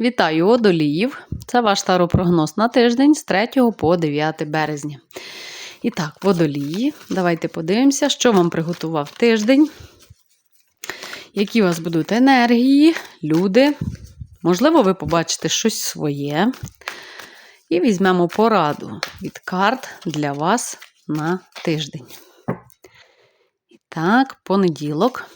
Вітаю водоліїв! Це ваш таропрогноз на тиждень з 3 по 9 березня. І так, водолії, давайте подивимося, що вам приготував тиждень, які у вас будуть енергії, люди. Можливо, ви побачите щось своє. І візьмемо пораду від карт для вас на тиждень. І так, понеділок.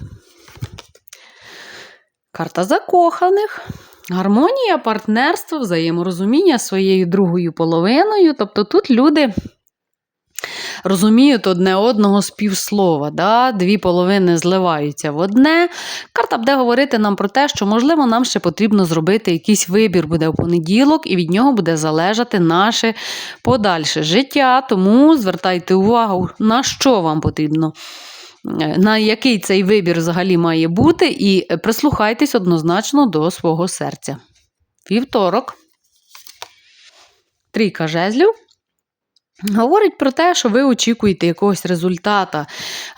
Карта закоханих. Гармонія, партнерство, взаєморозуміння своєю другою половиною. Тобто тут люди розуміють одне одного з півслова. Да? Дві половини зливаються в одне. Карта буде говорити нам про те, що, можливо, нам ще потрібно зробити якийсь вибір буде в понеділок, і від нього буде залежати наше подальше життя. Тому звертайте увагу, на що вам потрібно. На який цей вибір взагалі має бути, і прислухайтесь однозначно до свого серця. Вівторок. Трійка жезлів. Говорить про те, що ви очікуєте якогось результата.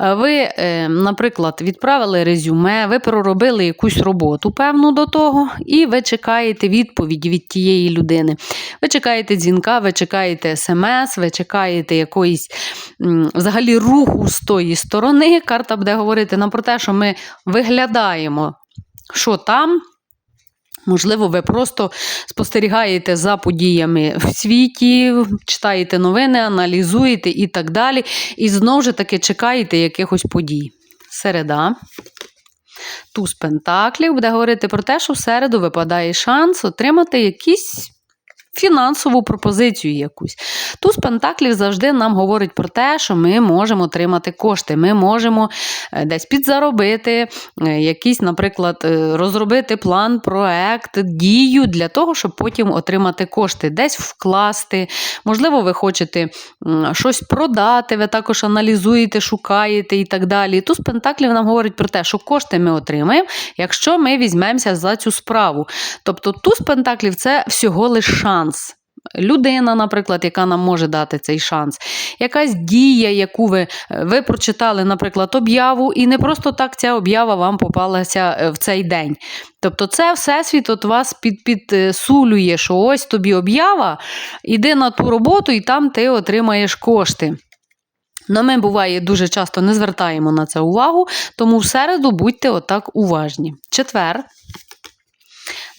Ви, наприклад, відправили резюме, ви проробили якусь роботу, певну до того, і ви чекаєте відповіді від тієї людини. Ви чекаєте дзвінка, ви чекаєте смс, ви чекаєте якоїсь взагалі руху з тої сторони. Карта буде говорити нам про те, що ми виглядаємо, що там. Можливо, ви просто спостерігаєте за подіями в світі, читаєте новини, аналізуєте і так далі. І знову ж таки чекаєте якихось подій. Середа. Туз Пентаклів буде говорити про те, що в середу випадає шанс отримати якісь фінансову пропозицію якусь. Туз Пентаклів завжди нам говорить про те, що ми можемо отримати кошти. Ми можемо е, десь підзаробити, е, якийсь, наприклад, е, розробити план, проект, дію для того, щоб потім отримати кошти, десь вкласти. Можливо, ви хочете щось продати, ви також аналізуєте, шукаєте і так далі. Туз Пентаклів нам говорить про те, що кошти ми отримаємо, якщо ми візьмемося за цю справу. Тобто туз Пентаклів це всього лише шанс шанс. Людина, наприклад, яка нам може дати цей шанс, якась дія, яку ви ви прочитали, наприклад, об'яву, і не просто так ця об'ява вам попалася е, в цей день. Тобто, це всесвіт от вас під, підсулює, що ось тобі об'ява, іди на ту роботу, і там ти отримаєш кошти. Но ми буває дуже часто не звертаємо на це увагу, тому в середу будьте отак уважні. Четвер.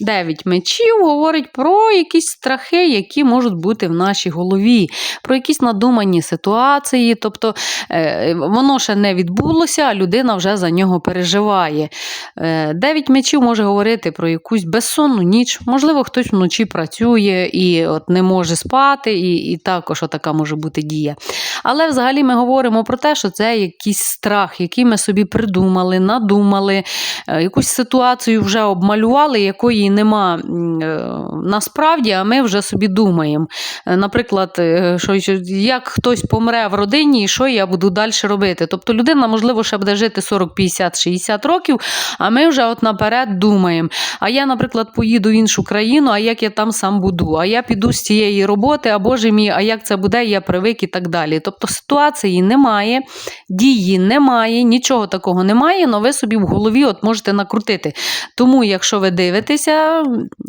Дев'ять мечів говорить про якісь страхи, які можуть бути в нашій голові, про якісь надумані ситуації. Тобто е, воно ще не відбулося, а людина вже за нього переживає. Е, дев'ять мечів може говорити про якусь безсонну ніч. Можливо, хтось вночі працює і от не може спати, і і також така може бути дія. Але взагалі ми говоримо про те, що це якийсь страх, який ми собі придумали, надумали, е, якусь ситуацію вже обмалювали, якої її нема е, насправді, а ми вже собі думаємо. Е, наприклад, е, що як хтось помре в родині, і що я буду далі робити. Тобто людина, можливо, ще буде жити 40, 50, 60 років, а ми вже от наперед думаємо. А я, наприклад, поїду в іншу країну, а як я там сам буду, а я піду з цієї роботи, а Боже мій, а як це буде, я привик і так далі. Тобто ситуації немає, дії немає, нічого такого немає, але ви собі в голові от можете накрутити. Тому, якщо ви дивитеся,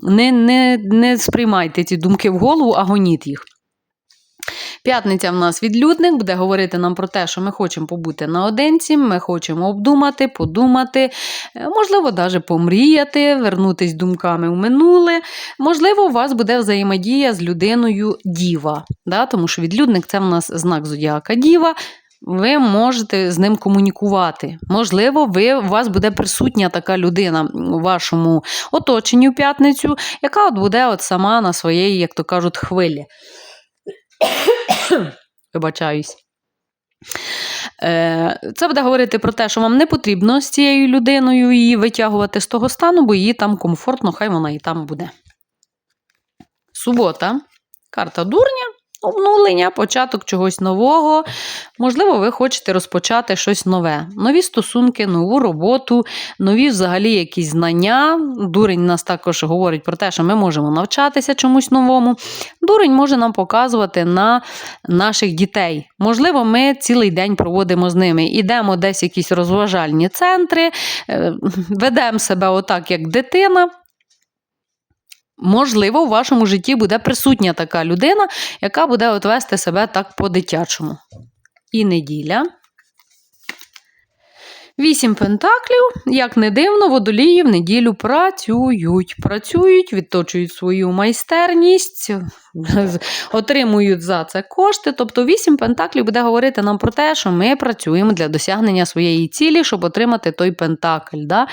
не, не, не сприймайте ці думки в голову, а гоніть їх. П'ятниця в нас відлюдник буде говорити нам про те, що ми хочемо побути наодинці, ми хочемо обдумати, подумати, е, можливо, навіть помріяти, вернутись думками в минуле. Можливо, у вас буде взаємодія з людиною діва. Да? Тому що відлюдник це в нас знак зодіака діва ви можете з ним комунікувати. Можливо, ви, у вас буде присутня така людина у вашому оточенні в п'ятницю, яка от буде от сама на своєї, як то кажуть, хвилі. Вибачаюсь. Е, це буде говорити про те, що вам не потрібно з цією людиною її витягувати з того стану, бо їй там комфортно, хай вона і там буде. Субота. Карта дурня. Обнулення, початок чогось нового. Можливо, ви хочете розпочати щось нове. Нові стосунки, нову роботу, нові взагалі якісь знання. Дурень нас також говорить про те, що ми можемо навчатися чомусь новому. Дурень може нам показувати на наших дітей. Можливо, ми цілий день проводимо з ними. Ідемо десь в якісь розважальні центри, е, ведемо себе отак, як дитина. Можливо, у вашому житті буде присутня така людина, яка буде от вести себе так по-дитячому. І неділя. Вісім пентаклів, як не дивно, водолії в неділю працюють. Працюють, відточують свою майстерність, отримують за це кошти. Тобто вісім пентаклів буде говорити нам про те, що ми працюємо для досягнення своєї цілі, щоб отримати той пентакль. Да?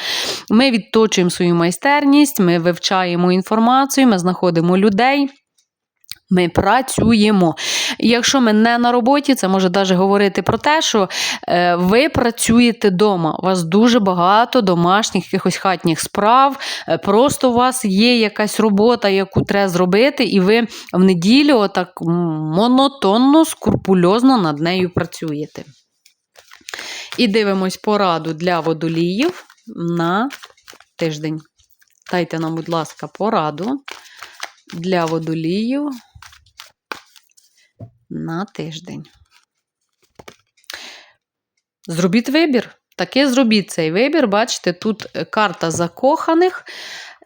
Ми відточуємо свою майстерність, ми вивчаємо інформацію, ми знаходимо людей. Ми працюємо. І якщо ми не на роботі, це може навіть говорити про те, що е, ви працюєте вдома. У вас дуже багато домашніх якихось хатніх справ. е, Просто у вас є якась робота, яку треба зробити, і ви в неділю отак монотонно, скрупульозно над нею працюєте. І дивимось пораду для водоліїв на тиждень. Дайте нам, будь ласка, пораду для водоліїв на тиждень. Зробіть вибір. Таке зробіть цей вибір. Бачите, тут е, карта закоханих.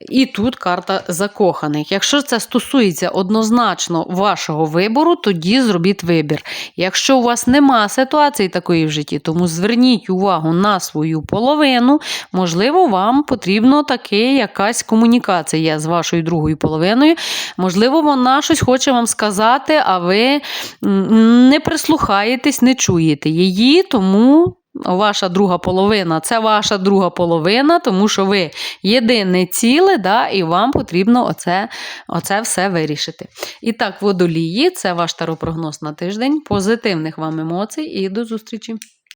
І тут карта закоханих. Якщо це стосується однозначно вашого вибору, тоді зробіть вибір. Якщо у вас нема ситуації такої в житті, тому зверніть увагу на свою половину. Можливо, вам потрібно таки якась комунікація з вашою другою половиною. Можливо, вона щось хоче вам сказати, а ви не прислухаєтесь, не чуєте її, тому. Ваша друга половина це ваша друга половина, тому що ви єдине ціле, да, і вам потрібно оце, оце все вирішити. І так, водолії, це ваш таропрогноз на тиждень. Позитивних вам емоцій і до зустрічі!